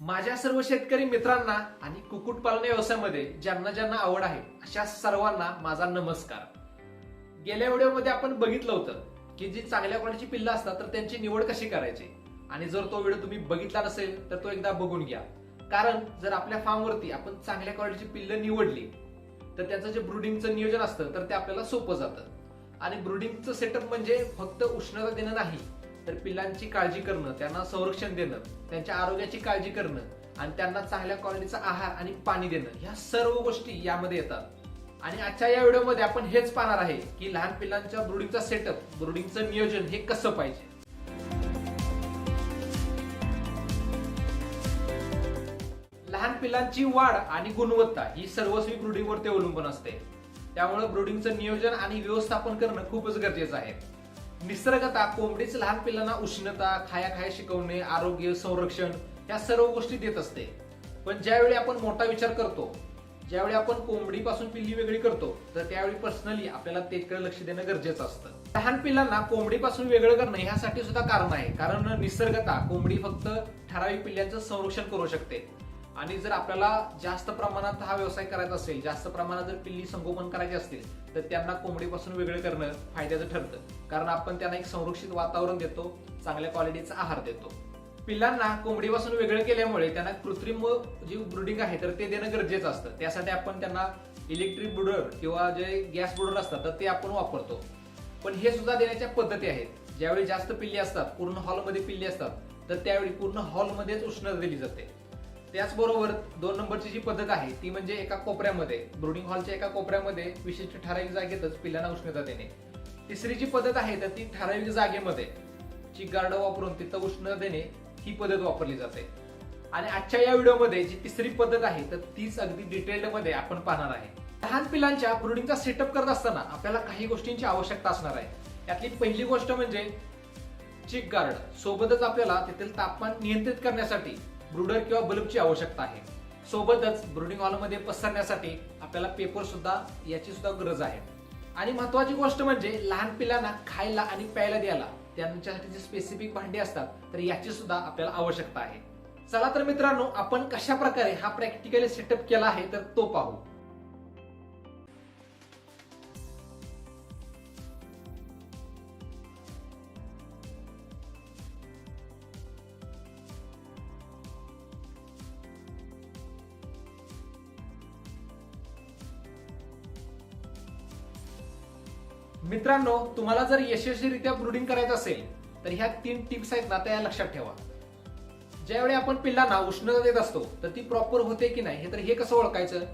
माझ्या सर्व शेतकरी मित्रांना आणि कुक्कुटपालन व्यवसायामध्ये ज्यांना ज्यांना आवड आहे अशा सर्वांना माझा नमस्कार. गेल्या व्हिडिओमध्ये आपण बघितलं होतं की जी चांगल्या क्वालिटीची पिल्लं असतात तर त्यांची निवड कशी करायची? आणि जर तो व्हिडिओ तुम्ही बघितला नसेल तर तो एकदा बघून घ्या. कारण जर आपल्या फार्मवरती आपण चांगल्या क्वालिटीची पिल्लं निवडली तर त्याचं जे ब्रुडिंगचं नियोजन असतं तर ते आपल्याला सोपं जातं. आणि ब्रुडिंगचं सेटअप म्हणजे फक्त उष्णता देणं नाही तर पिल्लांची काळजी करणं त्यांना संरक्षण देणं त्यांच्या आरोग्याची काळजी करणं आणि त्यांना चांगल्या क्वालिटीचा आहार आणि पाणी देणं ह्या सर्व गोष्टी यामध्ये येतात. आणि आजच्या या व्हिडिओमध्ये आपण हेच पाहणार आहे की लहान पिल्लांच्या ब्रुडिंगचा सेटअप ब्रुडिंगचं नियोजन हे कसं पाहिजे? लहान पिल्लांची वाढ आणि गुणवत्ता ही सर्वस्वी ब्रुडिंगवरती अवलंबून असते. त्यामुळे ब्रुडिंगचं नियोजन आणि व्यवस्थापन करणं खूपच गरजेचं आहे. निसर्गता कोंबडीच लहान पिल्लांना उष्णता खाया खाया शिकवणे आरोग्य संरक्षण या सर्व गोष्टी देत असते. पण ज्यावेळी आपण मोठा विचार करतो ज्यावेळी आपण कोंबडीपासून पिल्ली वेगळी करतो तर त्यावेळी पर्सनली आपल्याला त्याकडे लक्ष देणं गरजेचं असतं. लहान पिल्लांना कोंबडीपासून वेगळं करणं ह्यासाठी सुद्धा कारण आहे. कारण निसर्गता कोंबडी फक्त ठराविक पिल्ल्यांचं संरक्षण करू शकते. आणि जर आपल्याला जास्त प्रमाणात हा व्यवसाय करायचा असेल जास्त प्रमाणात जर पिल्ली संगोपन करायचे असतील तर त्यांना कोंबडीपासून वेगळं करणं फायद्याचं ठरतं. कारण आपण त्यांना एक संरक्षित वातावरण देतो चांगल्या क्वालिटीचा आहार देतो. पिल्लांना कोंबडीपासून वेगळं केल्यामुळे त्यांना कृत्रिम जी ब्रुडिंग आहे तर ते देणं गरजेचं असतं. त्यासाठी आपण त्यांना इलेक्ट्रिक ब्रुडर किंवा जे गॅस ब्रुडर असतात तर ते आपण वापरतो. पण हे सुद्धा देण्याच्या पद्धती आहेत. ज्यावेळी जास्त पिल्ली असतात पूर्ण हॉलमध्ये पिल्ली असतात तर त्यावेळी पूर्ण हॉलमध्येच उष्णता दिली जाते. त्याचबरोबर दोन नंबरची जी पद्धत आहे ती म्हणजे एका कोपऱ्यामध्ये ब्रुडिंग हॉलच्या एका कोपऱ्यामध्ये विशिष्ट ठराविक जागेतच पिल्लांना उष्णता देणे. तिसरी जी पद्धत आहे तर ती ठराविक जागेमध्ये जी गार्ड वापरून तिथं उष्णता देणे ही पद्धत वापरली जाते. आणि आजच्या या व्हिडिओमध्ये जी तिसरी पद्धत आहे तर तीच अगदी डिटेल्डमध्ये आपण पाहणार आहे. लहान पिलांच्या ब्रुडिंगचा सेटअप करत असताना आपल्याला काही गोष्टींची आवश्यकता असणार आहे. त्यातली पहिली गोष्ट म्हणजे चिक गार्ड. सोबतच आपल्याला तेथील तापमान नियंत्रित करण्यासाठी ब्रुडर किंवा बल्बची आवश्यकता आहे. सोबतच ब्रुडिंग हॉलमध्ये पसरण्यासाठी आपल्याला पेपर सुद्धा याची सुद्धा गरज आहे. आणि महत्वाची गोष्ट म्हणजे लहान पिल्लांना खायला आणि प्यायला द्यायला त्यांच्यासाठी जे स्पेसिफिक भांडी असतात तर याची सुद्धा आपल्याला आवश्यकता आहे. चला तर मित्रांनो आपण कशा प्रकारे हा प्रॅक्टिकली सेटअप केला आहे तर तो पाहू. मित्रांनो तुम्हाला जर यशस्वीरित्या ब्रुडिंग करायचं असेल तर ह्या तीन टिप्स आहेत ना त्या लक्षात ठेवा. ज्यावेळी आपण पिल्लांना उष्णता देत असतो तर ती प्रॉपर होते की नाही हे तर हे कसं ओळखायचं?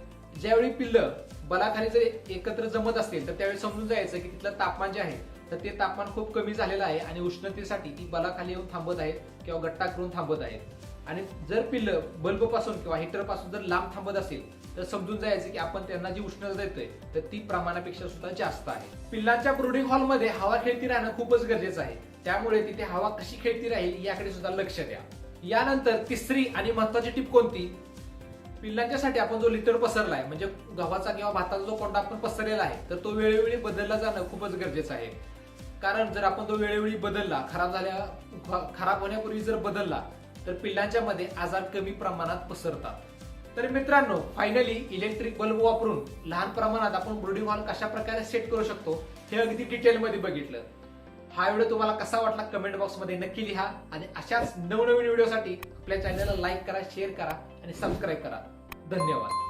ज्यावेळी पिल्लं बलाखाली जर एकत्र जमत असतील तर त्यावेळी समजून जायचं की तिथलं तापमान जे आहे तर ते तापमान खूप कमी झालेलं आहे आणि उष्णतेसाठी ती बलाखाली येऊन थांबत आहेत किंवा गट्टा करून थांबत आहेत. आणि जर पिल्लं बल्बपासून किंवा हिटरपासून जर लांब थांबत असेल तर समजून जायचं की आपण त्यांना जी उष्णता देतोय तर ती प्रमाणापेक्षा सुद्धा जास्त आहे. पिल्लांच्या ब्रुडिंग हॉलमध्ये हवा खेळती राहणं खूपच गरजेचं आहे. त्यामुळे तिथे हवा कशी खेळती राहील याकडे सुद्धा लक्ष द्या. यानंतर तिसरी आणि महत्वाची टिप कोणती? पिल्लांच्यासाठी आपण जो लिटर पसरलाय म्हणजे गव्हाचा किंवा भाताचा जो कोंडा आपण पसरलेला आहे तर तो वेळोवेळी बदलला जाणं खूपच गरजेचं आहे. कारण जर आपण तो वेळोवेळी बदलला खराब झाल्या खराब होण्यापूर्वी जर बदलला तर पिल्लांच्या मध्ये आजार कमी प्रमाणात पसरतात. तर मित्रांनो फायनली इलेक्ट्रिक बल्ब वापरून लहान प्रमाणात आपण ब्रुडिंग हॉल कशा प्रकारे सेट करू शकतो हे अगदी डिटेलमध्ये बघितलं. हा व्हिडिओ तुम्हाला कसा वाटला कमेंट बॉक्समध्ये नक्की लिहा आणि अशाच नवनवीन व्हिडिओसाठी आपल्या चॅनलला लाईक करा शेअर करा आणि सबस्क्राईब करा. धन्यवाद.